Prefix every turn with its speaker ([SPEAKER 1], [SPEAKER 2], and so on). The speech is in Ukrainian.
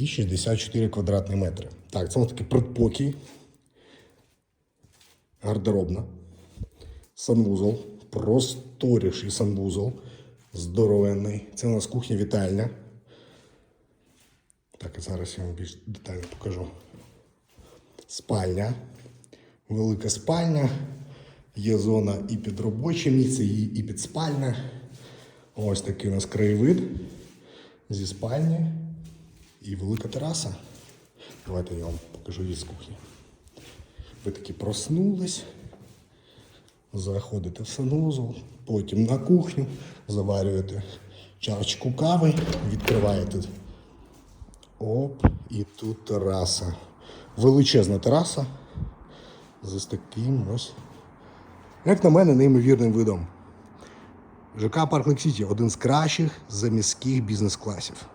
[SPEAKER 1] і 64 квадратні метри. Так, це ось такий предпокій. Гардеробна. Санвузол. Просторіший санвузол. Здоровенний. Це у нас кухня вітальня. Так, зараз я вам більш детально покажу. Спальня. Велика спальня. Є зона і під робоче місце, і під спальня. Ось такий у нас краєвид зі спальні і велика тераса. Давайте я вам покажу її з кухні. Ви таки проснулись, заходите в санузел, потім на кухню, заварюєте чашечку кави, відкриваєте. Оп, і тут тераса. Величезна тераса з таким ось. Як на мене, неймовірним видом. ЖК Парк Сіті один з кращих заміських бізнес-класів.